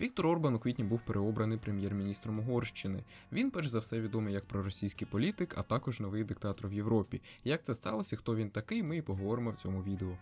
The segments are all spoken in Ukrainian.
Віктор Орбан у квітні був переобраний прем'єр-міністром Угорщини. Він, перш за все, відомий як проросійський політик, а також новий диктатор в Європі. Як це сталося, хто він такий, ми і поговоримо в цьому відео.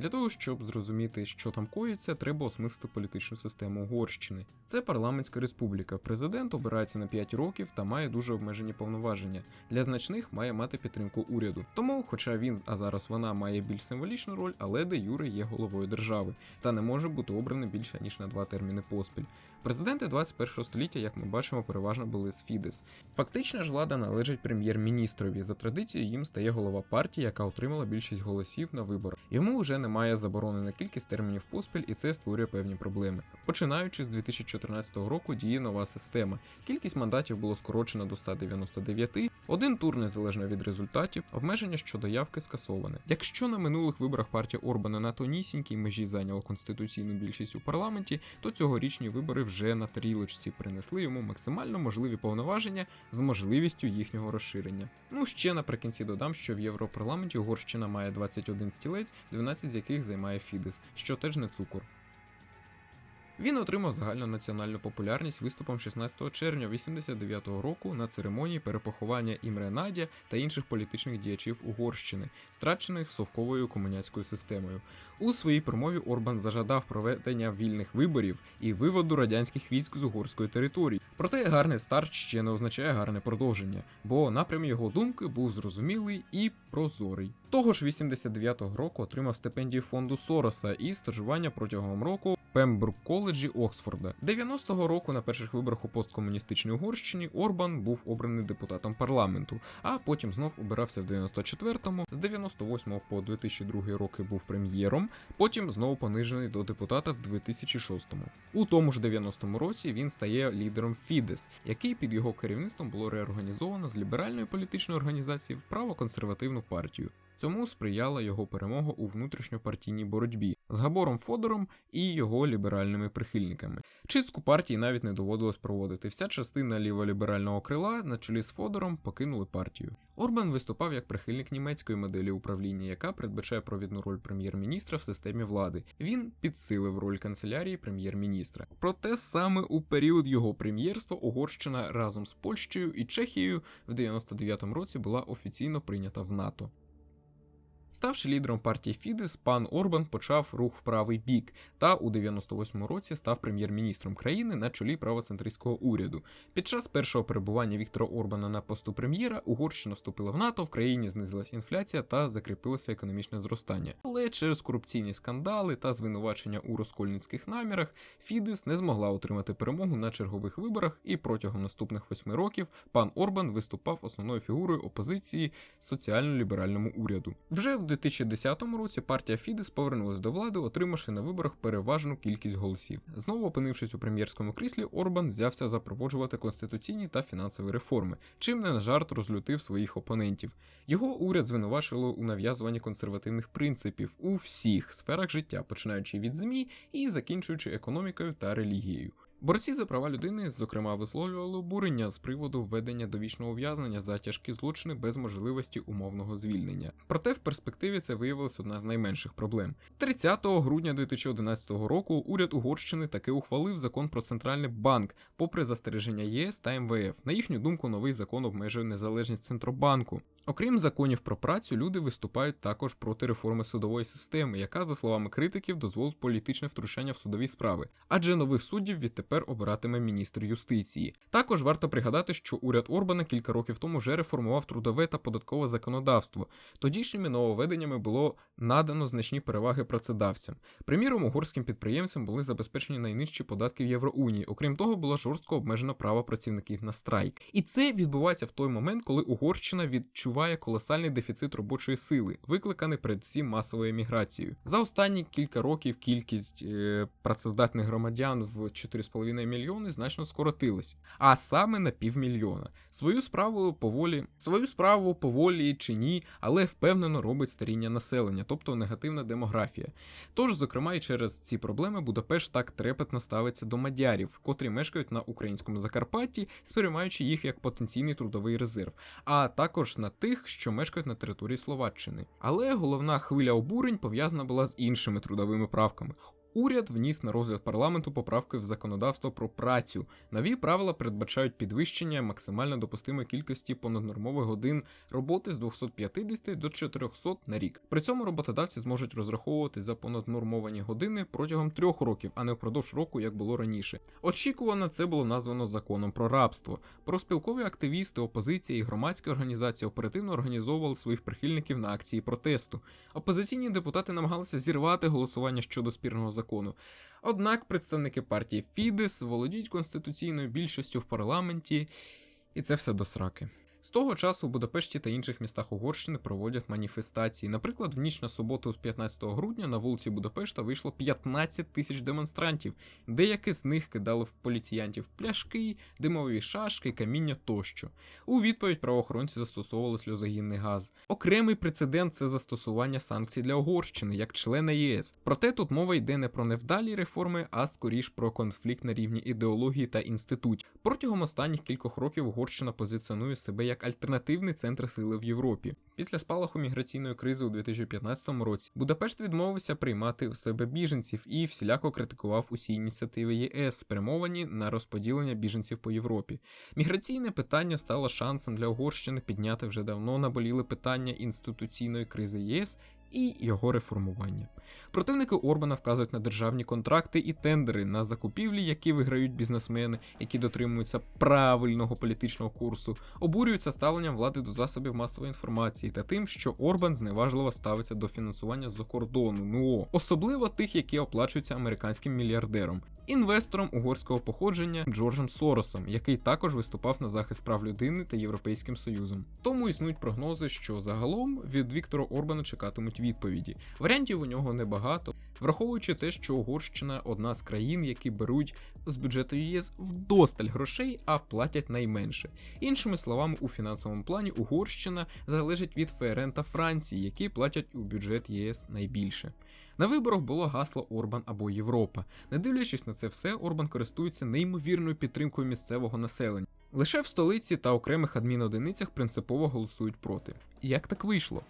Для того, щоб зрозуміти, що там коїться, треба осмислити політичну систему Угорщини. Це парламентська республіка. Президент обирається на 5 років та має дуже обмежені повноваження. Для значних має мати підтримку уряду. Тому, хоча він, а зараз вона має більш символічну роль, але де Юре є головою держави та не може бути обраний більше ніж на два терміни поспіль. Президенти 21 століття, як ми бачимо, переважно були з Фідес. Фактична ж влада належить прем'єр-міністрові. За традицією їм стає голова партії, яка отримала більшість голосів на виборах. Йому вже немає заборони на кількість термінів поспіль, і це створює певні проблеми. Починаючи з 2014 року діє нова система. Кількість мандатів було скорочено до 199, один тур незалежно від результатів, обмеження щодо явки скасоване. Якщо на минулих виборах партія Орбана на тонісінькій межі зайняла конституційну більшість у парламенті, то цьогорічні вибори вже на тарілочці принесли йому максимально можливі повноваження з можливістю їхнього розширення. Ну ще наприкінці додам, що в Європарламенті Угорщина має 21 стілець, 12 з яких займає Фідес, що теж не цукор. Він отримав загальнонаціональну популярність виступом 16 червня 89-го року на церемонії перепоховання Імре Надя та інших політичних діячів Угорщини, страчених совковою комуняцькою системою. У своїй промові Орбан зажадав проведення вільних виборів і виводу радянських військ з угорської території. Проте гарний старт ще не означає гарне продовження, бо напрям його думки був зрозумілий і прозорий. Того ж 89-го року отримав стипендію фонду Сороса і стажування протягом року Пембрук коледжі Оксфорда. 90-го року на перших виборах у посткомуністичній Угорщині Орбан був обраний депутатом парламенту, а потім знов обирався в 94-му, з 98 по 2002 роки був прем'єром, потім знову понижений до депутата в 2006-му. У тому ж 90-му році він стає лідером Фідес, який під його керівництвом було реорганізовано з ліберальної політичної організації в правоконсервативну партію. Цьому сприяла його перемога у внутрішньопартійній боротьбі з Габором Фодором і його ліберальними прихильниками. Чистку партії навіть не доводилось проводити. Вся частина ліволіберального крила на чолі з Фодором покинули партію. Орбан виступав як прихильник німецької моделі управління, яка передбачає провідну роль прем'єр-міністра в системі влади. Він підсилив роль канцелярії прем'єр-міністра. Проте саме у період його прем'єрства Угорщина разом з Польщею і Чехією в 99-му році була офіційно прийнята в НАТО. Ставши лідером партії Фідес, пан Орбан почав рух в правий бік та у 98-му році став прем'єр-міністром країни на чолі правоцентристського уряду. Під час першого перебування Віктора Орбана на посту прем'єра Угорщина вступила в НАТО, в країні знизилась інфляція та закріпилося економічне зростання. Але через корупційні скандали та звинувачення у розкольницьких намірах Фідес не змогла отримати перемогу на чергових виборах, і протягом наступних восьми років пан Орбан виступав основною фігурою опозиції соціально-ліберальному уряду. Вже в 2010 році партія Фідес повернулася до влади, отримавши на виборах переважну кількість голосів. Знову опинившись у прем'єрському кріслі, Орбан взявся запроводжувати конституційні та фінансові реформи, чим не на жарт розлютив своїх опонентів. Його уряд звинувачило у нав'язуванні консервативних принципів у всіх сферах життя, починаючи від ЗМІ і закінчуючи економікою та релігією. Борці за права людини, зокрема, висловлювали обурення з приводу введення довічного ув'язнення за тяжкі злочини без можливості умовного звільнення. Проте в перспективі це виявилось одна з найменших проблем. 30 грудня 2011 року уряд Угорщини таки ухвалив закон про центральний банк, попри застереження ЄС та МВФ. На їхню думку, новий закон обмежує незалежність центробанку. Окрім законів про працю, люди виступають також проти реформи судової системи, яка, за словами критиків, дозволить політичне втручання в судові справи, адже нових суддів відтепер обиратиме міністр юстиції. Також варто пригадати, що уряд Орбана кілька років тому вже реформував трудове та податкове законодавство. Тодішніми нововведеннями було надано значні переваги працедавцям. Приміром, угорським підприємцям були забезпечені найнижчі податки в Євроунії. Окрім того, було жорстко обмежено право працівників на страйк. І це відбувається в той момент, коли Угорщина відчуває колосальний дефіцит робочої сили, викликаний передусім масовою еміграцією. За останні кілька років кількість е, працездатних громадян в 4,5 мільйони значно скоротилась, а саме на півмільйона. Свою справу поволі, свою справу поволі чи ні, але впевнено робить старіння населення, тобто негативна демографія. Тож, зокрема, і через ці проблеми Будапешт так трепетно ставиться до мадярів, котрі мешкають на українському Закарпатті, сприймаючи їх як потенційний трудовий резерв, а також на тих, що мешкають на території Словаччини. Але головна хвиля обурень пов'язана була з іншими трудовими правками. Уряд вніс на розгляд парламенту поправки в законодавство про працю. Нові правила передбачають підвищення максимально допустимої кількості понаднормових годин роботи з 250 до 400 на рік. При цьому роботодавці зможуть розраховувати за понаднормовані години протягом трьох років, а не впродовж року, як було раніше. Очікувано, це було названо законом про рабство. Проспілкові активісти, опозиція і громадські організації оперативно організовували своїх прихильників на акції протесту. Опозиційні депутати намагалися зірвати голосування щодо спірного закону. Однак представники партії Фідес володіють конституційною більшістю в парламенті, і це все до сраки. З того часу в Будапешті та інших містах Угорщини проводять маніфестації. Наприклад, в ніч на суботу з 15 грудня на вулиці Будапешта вийшло 15 тисяч демонстрантів. Деякі з них кидали в поліціянтів пляшки, димові шашки, каміння тощо. У відповідь правоохоронці застосовували сльозогінний газ. Окремий прецедент це застосування санкцій для Угорщини як члена ЄС. Проте тут мова йде не про невдалі реформи, а скоріш про конфлікт на рівні ідеології та інститутів. Протягом останніх кількох років Угорщина позиціонує себе як альтернативний центр сили в Європі. Після спалаху міграційної кризи у 2015 році Будапешт відмовився приймати в себе біженців і всіляко критикував усі ініціативи ЄС, спрямовані на розподілення біженців по Європі. Міграційне питання стало шансом для Угорщини підняти вже давно наболіли питання інституційної кризи ЄС. І його реформування. Противники Орбана вказують на державні контракти і тендери на закупівлі, які виграють бізнесмени, які дотримуються правильного політичного курсу, обурюються ставленням влади до засобів масової інформації та тим, що Орбан зневажливо ставиться до фінансування з-за кордону, ну особливо тих, які оплачуються американським мільярдером, інвестором угорського походження Джорджем Соросом, який також виступав на захист прав людини та Європейським Союзом. Тому існують прогнози, що загалом від Віктора Орбана чекатимуть відповіді. Варіантів у нього небагато, враховуючи те, що Угорщина одна з країн, які беруть з бюджету ЄС вдосталь грошей, а платять найменше. Іншими словами, у фінансовому плані Угорщина залежить від ФРН та Франції, які платять у бюджет ЄС найбільше. На виборах було гасло Орбан або Європа. Не дивлячись на це все, Орбан користується неймовірною підтримкою місцевого населення. Лише в столиці та окремих адмінодиницях принципово голосують проти. Як так вийшло?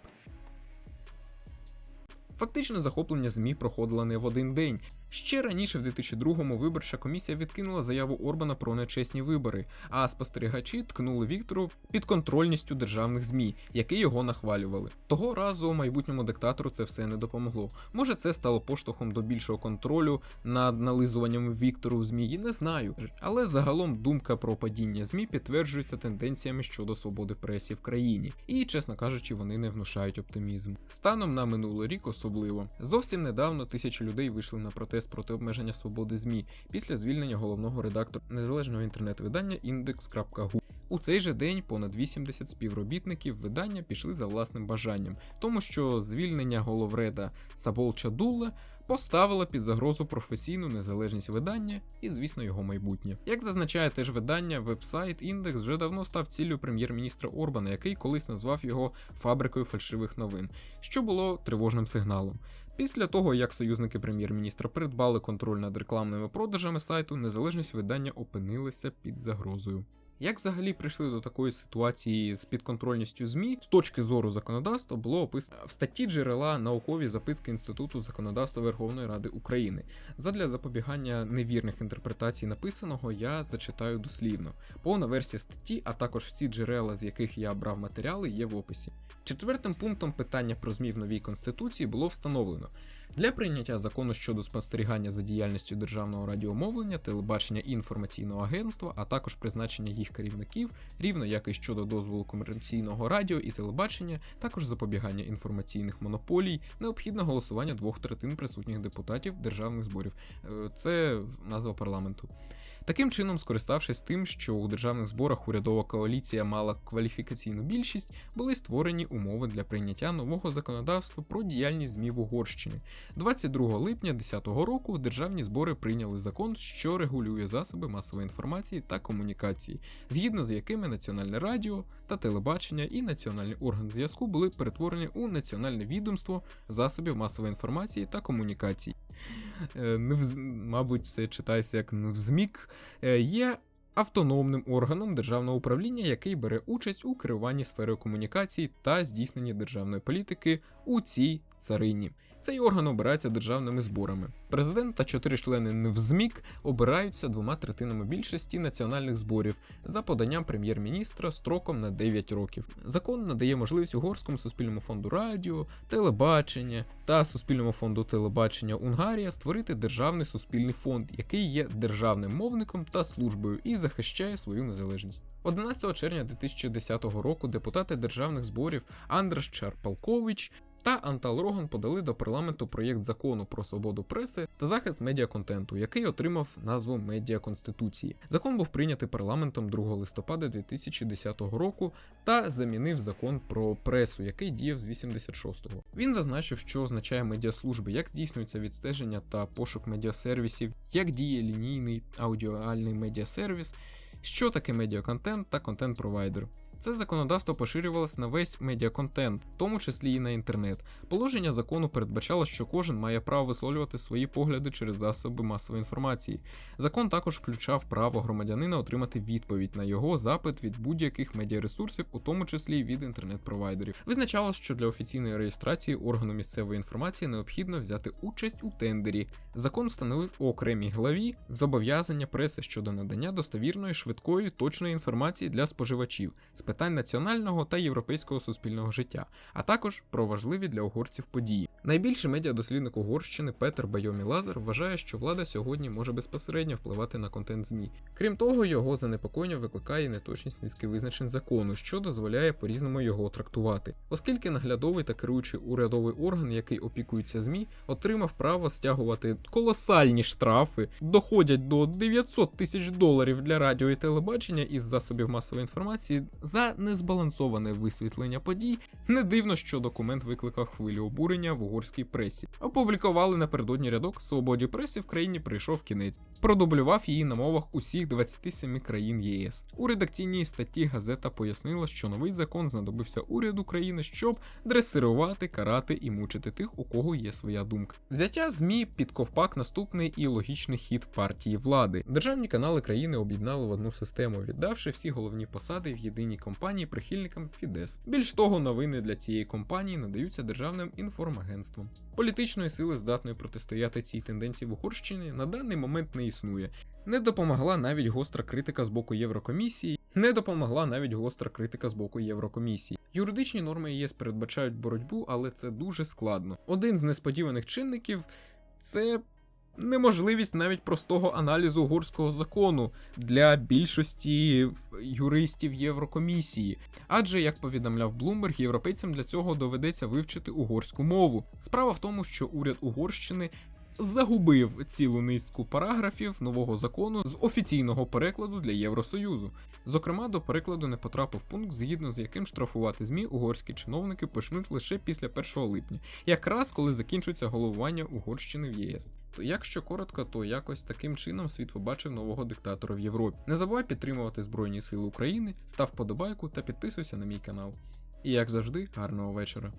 Фактично захоплення ЗМІ проходило не в один день. Ще раніше, в 2002-му, виборча комісія відкинула заяву Орбана про нечесні вибори, а спостерігачі ткнули Віктору під контрольністю державних ЗМІ, які його нахвалювали. Того разу майбутньому диктатору це все не допомогло. Може, це стало поштовхом до більшого контролю над нализуванням Віктору в ЗМІ, не знаю. Але загалом думка про падіння ЗМІ підтверджується тенденціями щодо свободи пресі в країні, і, чесно кажучи, вони не внушають оптимізм. Станом на минулий рік особливо зовсім недавно тисячі людей вийшли на протест проти обмеження свободи ЗМІ після звільнення головного редактора незалежного інтернет-видання index.gu. У цей же день понад 80 співробітників видання пішли за власним бажанням, тому що звільнення головреда Сабол Чадула поставило під загрозу професійну незалежність видання і, звісно, його майбутнє. Як зазначає теж видання, вебсайт індекс вже давно став ціллю прем'єр-міністра Орбана, який колись назвав його фабрикою фальшивих новин, що було тривожним сигналом. Після того, як союзники прем'єр-міністра придбали контроль над рекламними продажами сайту, незалежність видання опинилася під загрозою. Як взагалі прийшли до такої ситуації з підконтрольністю ЗМІ з точки зору законодавства було описано в статті джерела наукові записки Інституту законодавства Верховної Ради України. Задля запобігання невірних інтерпретацій написаного я зачитаю дослівно. Повна версія статті, а також всі джерела, з яких я брав матеріали, є в описі. Четвертим пунктом питання про ЗМІ в новій конституції було встановлено. Для прийняття закону щодо спостерігання за діяльністю державного радіомовлення, телебачення і інформаційного агентства, а також призначення їх керівників, рівно як і щодо дозволу комерційного радіо і телебачення, також запобігання інформаційних монополій, необхідне голосування двох третин присутніх депутатів державних зборів. Е, Це назва парламенту. Таким чином, скориставшись тим, що у державних зборах урядова коаліція мала кваліфікаційну більшість, були створені умови для прийняття нового законодавства про діяльність ЗМІ в Угорщині. 22 липня 2010 року державні збори прийняли закон, що регулює засоби масової інформації та комунікації, згідно з якими національне радіо та телебачення і національний орган зв'язку були перетворені у національне відомство засобів масової інформації та комунікації. Е, Невз... Мабуть, це читається як Невзмік, е, є автономним органом державного управління, який бере участь у керуванні сферою комунікацій та здійсненні державної політики у цій царині. Цей орган обирається державними зборами. Президент та чотири члени НВЗМІК обираються двома третинами більшості національних зборів за поданням прем'єр-міністра строком на 9 років. Закон надає можливість Угорському суспільному фонду радіо, телебачення та Суспільному фонду телебачення Унгарія створити державний суспільний фонд, який є державним мовником та службою і захищає свою незалежність. 11 червня 2010 року депутати державних зборів Андраш Чарпалкович та Антал Роган подали до парламенту проєкт закону про свободу преси та захист медіаконтенту, який отримав назву Медіа Конституції. Закон був прийнятий парламентом 2 листопада 2010 року та замінив закон про пресу, який діяв з 86-го. Він зазначив, що означає медіаслужби, як здійснюється відстеження та пошук медіасервісів, як діє лінійний аудіальний медіасервіс, що таке медіаконтент та контент-провайдер. Це законодавство поширювалося на весь медіаконтент, в тому числі і на інтернет. Положення закону передбачало, що кожен має право висловлювати свої погляди через засоби масової інформації. Закон також включав право громадянина отримати відповідь на його запит від будь-яких медіаресурсів, у тому числі й від інтернет-провайдерів. Визначалось, що для офіційної реєстрації органу місцевої інформації необхідно взяти участь у тендері. Закон встановив у окремій главі зобов'язання преси щодо надання достовірної, швидкої, точної інформації для споживачів питань національного та європейського суспільного життя, а також про важливі для угорців події. Найбільший медіадослідник Угорщини Петер Байомі Лазар вважає, що влада сьогодні може безпосередньо впливати на контент ЗМІ. Крім того, його занепокоєння викликає неточність низки визначень закону, що дозволяє по-різному його трактувати, оскільки наглядовий та керуючий урядовий орган, який опікується ЗМІ, отримав право стягувати колосальні штрафи, доходять до 900 тисяч доларів для радіо і телебачення із засобів масової інформації за незбалансоване висвітлення подій. Не дивно, що документ викликав хвилю обурення в угорській пресі. Опублікували напередодні рядок свободі преси в країні прийшов кінець. Продублював її на мовах усіх 27 країн ЄС. У редакційній статті газета пояснила, що новий закон знадобився уряду країни, щоб дресирувати, карати і мучити тих, у кого є своя думка. Взяття змі під ковпак наступний і логічний хід партії влади. Державні канали країни об'єднали в одну систему, віддавши всі головні посади в єдиній компанії прихильникам Фідес. Більш того, новини для цієї компанії надаються державним інформагентством. Політичної сили, здатної протистояти цій тенденції в Угорщині, на даний момент не існує. Не допомогла навіть гостра критика з боку Єврокомісії. Не допомогла навіть гостра критика з боку Єврокомісії. Юридичні норми ЄС передбачають боротьбу, але це дуже складно. Один з несподіваних чинників це неможливість навіть простого аналізу угорського закону для більшості юристів Єврокомісії. Адже, як повідомляв Блумберг, європейцям для цього доведеться вивчити угорську мову. Справа в тому, що уряд Угорщини. Загубив цілу низку параграфів нового закону з офіційного перекладу для Євросоюзу. Зокрема, до перекладу не потрапив пункт, згідно з яким штрафувати ЗМІ угорські чиновники почнуть лише після 1 липня, якраз коли закінчується головування Угорщини в ЄС. То якщо коротко, то якось таким чином світ побачив нового диктатора в Європі. Не забувай підтримувати Збройні Сили України, став подобайку та підписуйся на мій канал. І як завжди, гарного вечора.